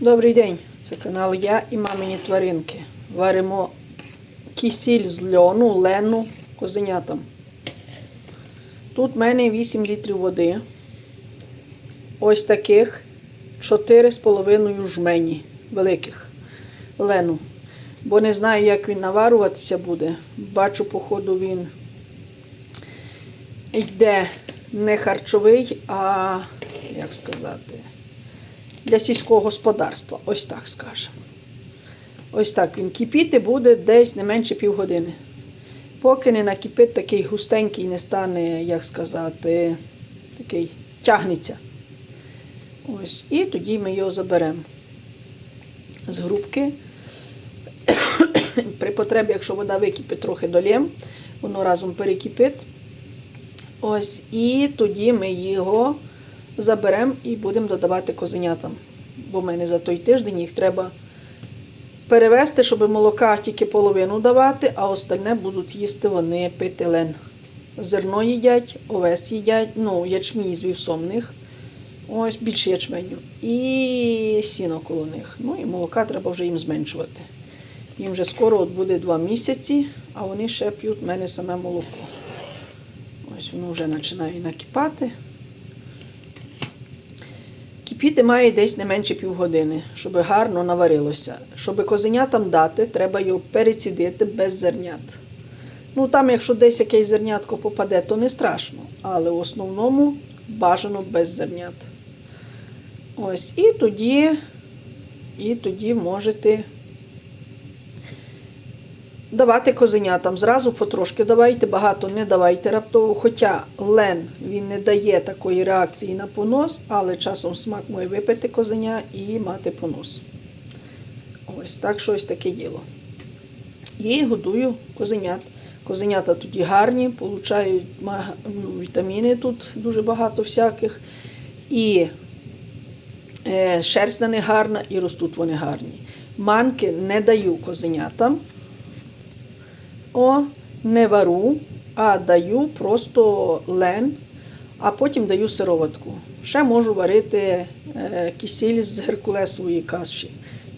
Добрий день! Це канал Я і мамині тваринки. Варимо кисіль з льону, лену козенятам. Тут в мене 8 літрів води. Ось таких 4,5 жмені великих лену. Бо не знаю, як він наварюватися буде. Бачу, походу, він йде не харчовий, а як сказати для сільського господарства. Ось так скажемо. Ось так він кипіти буде десь не менше півгодини. Поки не накипить такий густенький, не стане, як сказати, такий тягнеться. Ось. І тоді ми його заберемо з грубки. При потребі, якщо вода википить, трохи долєм, воно разом перекипить. Ось, і тоді ми його заберемо і будемо додавати козенятам. Бо в мене за той тиждень їх треба перевести, щоб молока тільки половину давати, а остальне будуть їсти вони пити лен. Зерно їдять, овес їдять, ну, ячмінь з вівсомних. Ось більше ячменю. І сіно коло них. Ну і молока треба вже їм зменшувати. Їм вже скоро от буде два місяці, а вони ще п'ють в мене саме молоко. Ось воно вже починає накипати. Кипіти має десь не менше півгодини, щоб гарно наварилося. Щоб козенятам дати, треба його перецідити без зернят. Ну там, якщо десь якесь зернятко попаде, то не страшно. Але в основному бажано без зернят. Ось, і тоді, і тоді можете давати козенятам. Зразу потрошки давайте, багато не давайте раптово. Хоча лен він не дає такої реакції на понос, але часом смак може випити козеня і мати понос. Ось так щось таке діло. І годую козенят. Козенята тоді гарні, получають ну, вітаміни тут дуже багато всяких. І е, шерсть на них гарна, і ростуть вони гарні. Манки не даю козенятам. О, не вару, а даю просто лен, а потім даю сироватку. Ще можу варити е, кисіль з геркулесової каші.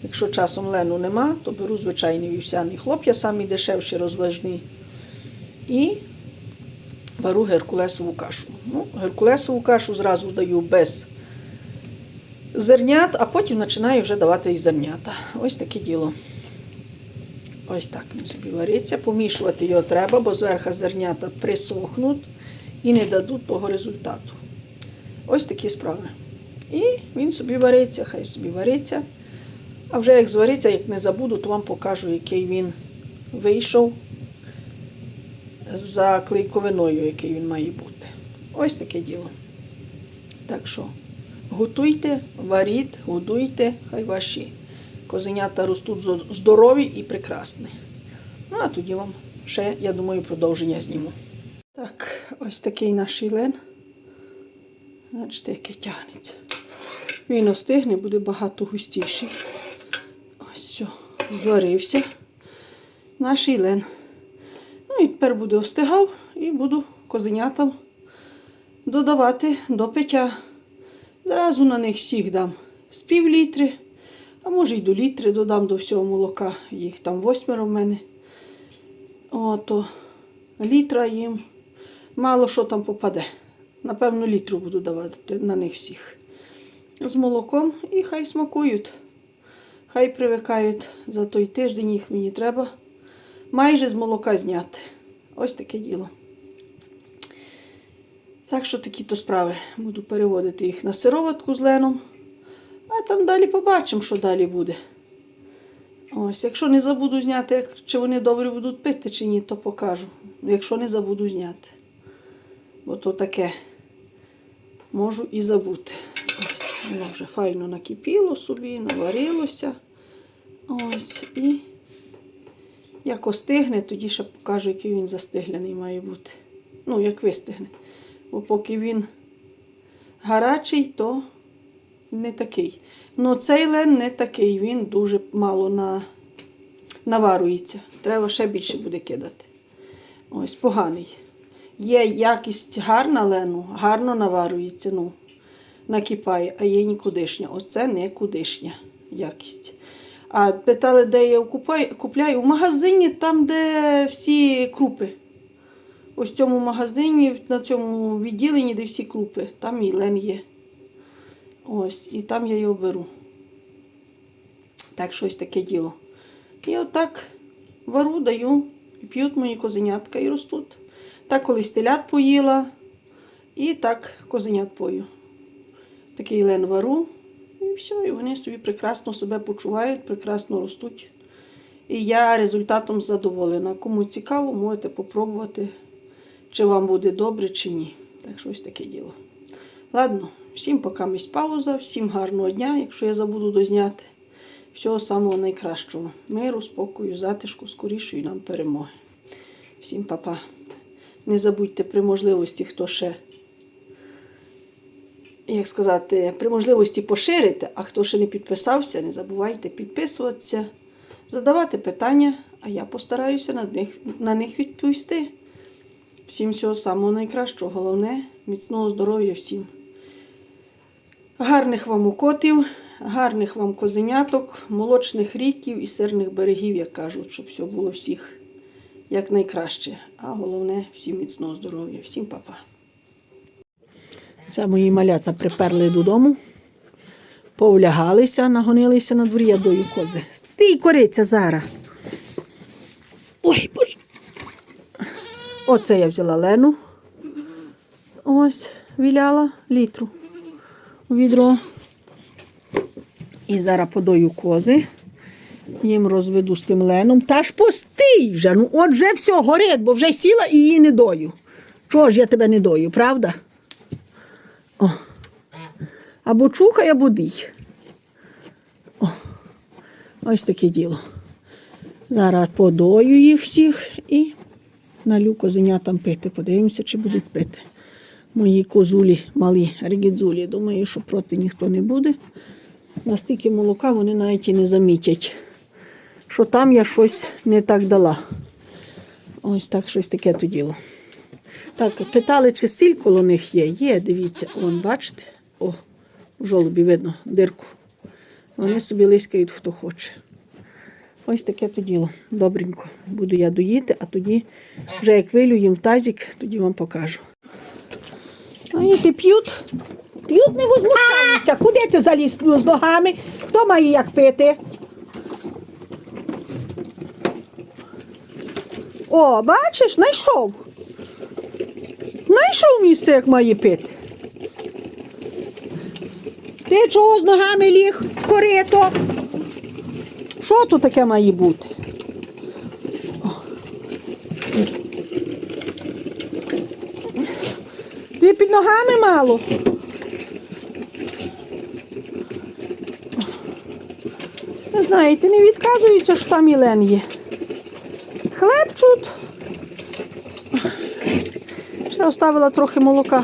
Якщо часом лену нема, то беру звичайний вівсяний хлоп'я, самий дешевший розважний. І вару геркулесову кашу. Ну, геркулесову кашу зразу даю без зернят, а потім починаю вже давати і зернята. Ось таке діло. Ось так він собі вариться. Помішувати його треба, бо зверху зернята присохнуть і не дадуть того результату. Ось такі справи. І він собі вариться, хай собі вариться. А вже як звариться, як не забуду, то вам покажу, який він вийшов за клейковиною, який він має бути. Ось таке діло. Так що готуйте, варіть, годуйте, хай ваші козенята ростуть здорові і прекрасні. Ну, а тоді вам ще, я думаю, продовження зніму. Так, ось такий наш лен. Бачите, яке тягнеться. Він остигне, буде багато густіший. Ось все, зварився. Наш лен. Ну і тепер буде остигав і буду козенятам додавати до пиття. Зразу на них всіх дам з пів літри, а може й до літри додам до всього молока. Їх там восьмеро в мене. Ото літра їм мало що там попаде. Напевно, літру буду давати на них всіх. З молоком і хай смакують. Хай привикають за той тиждень, їх мені треба майже з молока зняти. Ось таке діло. Так що такі то справи. Буду переводити їх на сироватку з леном. А там далі побачимо, що далі буде. Ось, якщо не забуду зняти, чи вони добре будуть пити, чи ні, то покажу. Якщо не забуду зняти. Бо то таке можу і забути. Ось, воно вже файно накипіло собі, наварилося. Ось, і як остигне, тоді ще покажу, який він застигляний має бути. Ну, як вистигне. Бо поки він гарячий, то не такий. Ну, цей лен не такий, він дуже мало на... наварується. Треба ще більше буде кидати. Ось, поганий. Є якість гарна лену, гарно наварюється, ну, накипає, а є нікудишня. Оце не кудишня. якість. А питали, де я купляю? В магазині, там, де всі крупи. Ось в цьому магазині, на цьому відділенні, де всі крупи. Там і лен є. Ось, і там я його беру. Так, щось таке діло. І отак вару, даю, і п'ють мої козенятка і ростуть. Так колись телят поїла, і так козенят пою. Такий лен вару, і все, і вони собі прекрасно себе почувають, прекрасно ростуть. І я результатом задоволена. Кому цікаво, можете попробувати, чи вам буде добре, чи ні. Так що ось таке діло. Ладно, всім поки місь пауза, всім гарного дня, якщо я забуду дозняти. Всього самого найкращого. Миру, спокою, затишку, скорішої нам перемоги. Всім па-па. Не забудьте при можливості, хто ще, як сказати, при можливості поширити, а хто ще не підписався, не забувайте підписуватися, задавати питання, а я постараюся на них, на них відповісти. Всім всього самого найкращого. Головне, міцного здоров'я всім. Гарних вам укотів, гарних вам козеняток, молочних ріків і сирних берегів, як кажуть, щоб все було всіх як найкраще. А головне, всім міцного здоров'я, всім па-па. Це мої малята приперли додому, повлягалися, нагонилися на дворі, я дою кози. Стій, кориця зараз. Ой, боже. Оце я взяла Лену. Ось, віляла літру відро. І зараз подою кози. Їм розведу з тим леном. Та ж постій вже. Ну от вже все, горить, бо вже сіла і її не дою. Чого ж я тебе не дою, правда? О. Або чухай, або дий. О. Ось таке діло. Зараз подою їх всіх і налю козенятам пити. Подивимося, чи будуть пити. Мої козулі малі регідзулі. Думаю, що проти ніхто не буде. Настільки молока вони навіть і не замітять, що там я щось не так дала. Ось так щось таке то діло. Так, питали, чи сіль коло них є. Є, дивіться, вон, бачите? О, в жолобі видно дирку. Вони собі лискають, хто хоче. Ось таке то діло. Добренько. Буду я доїти, а тоді, вже як вилю їм в тазик, тоді вам покажу. Знаєте, п'ють, п'ють не возмущаються. Куди ти заліз з ногами? Хто має як пити? О, бачиш, знайшов. Знайшов місце, як має пити. Ти чого з ногами ліг в корито? Що тут таке має бути? О. Ти під ногами мало. Не знаєте, не відказуються, що там Ілен є. Хлебчуть. Ще оставила трохи молока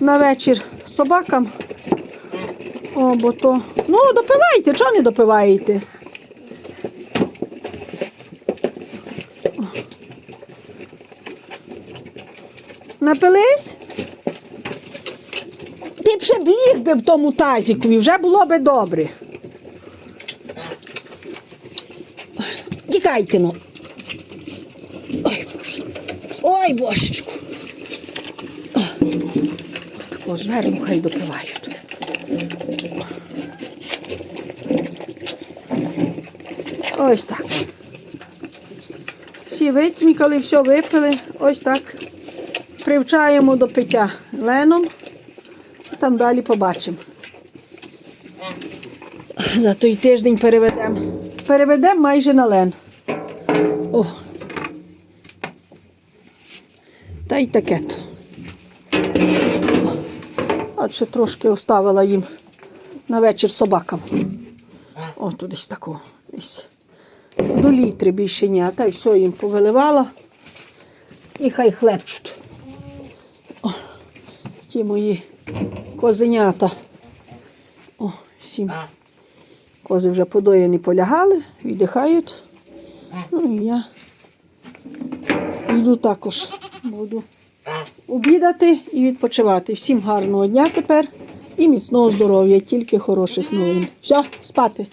на вечір собакам. О, бо то. Ну, допивайте, чого не допиваєте? Напились? Б ще б ліг би в тому тазікові, вже було би добре. Тікайте ну. Ой, Боже. Ой, божечку. Тако зверху хай допивають. Ось так. Всі висмікали, все випили. Ось так. Привчаємо до пиття леном. Там далі побачимо. За той тиждень переведемо. Переведемо майже на лен. О. Та й таке то. От ще трошки оставила їм на вечір собакам. О, тут десь такого. До літри більше ні, та й все їм повиливала. І хай хлебчуть. О, ті мої козенята. О, сім. Кози вже подоєні полягали, віддихають. Ну і я йду також. Буду обідати і відпочивати. Всім гарного дня тепер і міцного здоров'я, тільки хороших новин. Все, спати.